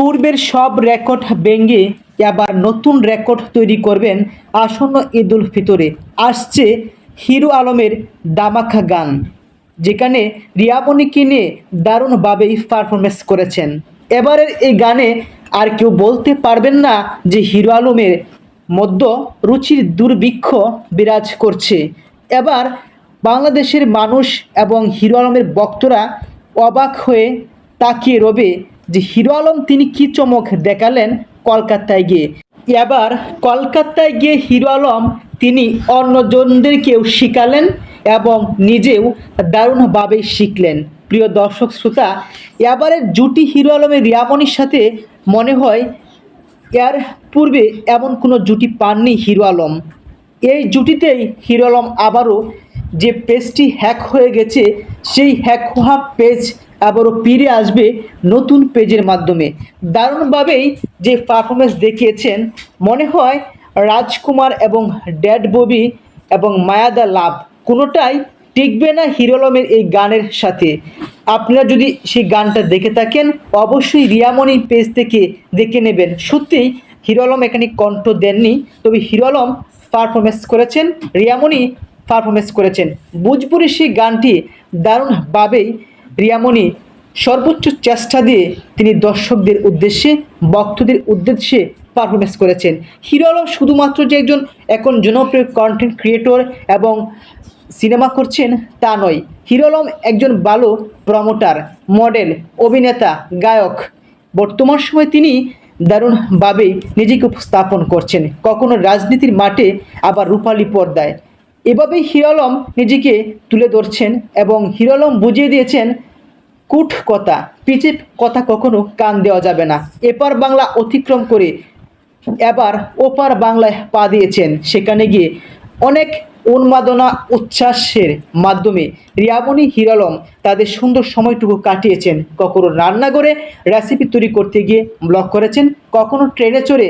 পূর্বের সব রেকর্ড ভেঙে এবার নতুন রেকর্ড তৈরি করবেন আসন্ন ঈদ উল ফিতরে। আসছে হিরো আলমের দামাখা গান, যেখানে রিয়ামণিকে নিয়ে দারুণভাবেই পারফরমেন্স করেছেন। এবারের এই গানে আর কেউ বলতে পারবেন না যে হিরো আলমের মধ্য রুচির দুর্ভিক্ষ বিরাজ করছে। এবার বাংলাদেশের মানুষ এবং হিরো আলমের বক্তরা অবাক হয়ে তাকিয়ে রবে যে হিরো আলম তিনি কি চমক দেখালেন কলকাতায় গিয়ে? এবার কলকাতায় গিয়ে হিরো আলম তিনি অন্যজনদেরকেও শিখালেন এবং নিজেও দারুণভাবে শিখলেন। প্রিয় দর্শক শ্রোতা, এবারের জুটি হিরো আলমের রিয়ামনির সাথে মনে হয় এর পূর্বে এমন কোনো জুটি পাননি হিরো আলম। এই জুটিতেই হিরো আলম আবারও যে পেজটি হ্যাক হয়ে গেছে, সেই হ্যাক হওয়া পেজ আবারও ফিরে আসবে নতুন পেজের মাধ্যমে। দারুণভাবেই যে পারফরমেন্স দেখিয়েছেন, মনে হয় রাজকুমার এবং ড্যাড ববি এবং মায়াদা লাভ, কোনোটাই টিকবে না হিরোলমের এই গানের সাথে। আপনারা যদি সেই গানটা দেখে থাকেন, অবশ্যই রিয়ামণি পেজ থেকে দেখে নেবেন। সত্যিই হিরোলম এখানে কণ্ঠ দেননি, তবে হিরোলম পারফরমেন্স করেছেন, রিয়ামণি পারফরমেন্স করেছেন। বুঝপুরি সেই গানটি দারুণভাবেই রিয়ামণি সর্বোচ্চ চেষ্টা দিয়ে তিনি দর্শকদের উদ্দেশ্যে, ভক্তদের উদ্দেশ্যে পারফরমেন্স করেছেন। হিরো আলম শুধুমাত্র যে একজন এখন জনপ্রিয় কন্টেন্ট ক্রিয়েটর এবং সিনেমা করছেন তা নয়। হিরো আলম একজন ভালো প্রমোটার মডেল অভিনেতা, গায়ক। বর্তমান সময়ে তিনি দারুণভাবেই নিজেকে উপস্থাপন করছেন। কখনো রাজনীতির মাঠে, আবার রূপালী পর্দায়। এভাবেই হিরো আলম নিজেকে তুলে ধরছেন এবং হিরো আলম বুঝিয়ে দিয়েছেন কুট কথা পিচে কথা কখনো কান দেওয়া যাবে না। এপার বাংলা অতিক্রম করে এবার ওপার বাংলায় পা দিয়েছেন। সেখানে গিয়ে অনেক উন্মাদনা উচ্ছ্বাসের মাধ্যমে রিয়ামণি হিরালম তাদের সুন্দর সময়টুকু কাটিয়েছেন। কখনো রান্নাঘরে রেসিপি তৈরি করতে গিয়ে ব্লগ করেছেন, কখনো ট্রেনে চড়ে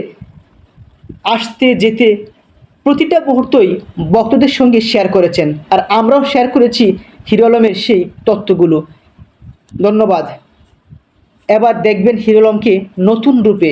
আসতে যেতে প্রতিটা মুহূর্তই ভক্তদের সঙ্গে শেয়ার করেছেন। আর আমরাও শেয়ার করেছি হিরো আলমের সেই তত্ত্বগুলো। ধন্যবাদ। এবার দেখবেন হিরোলমকে নতুন রূপে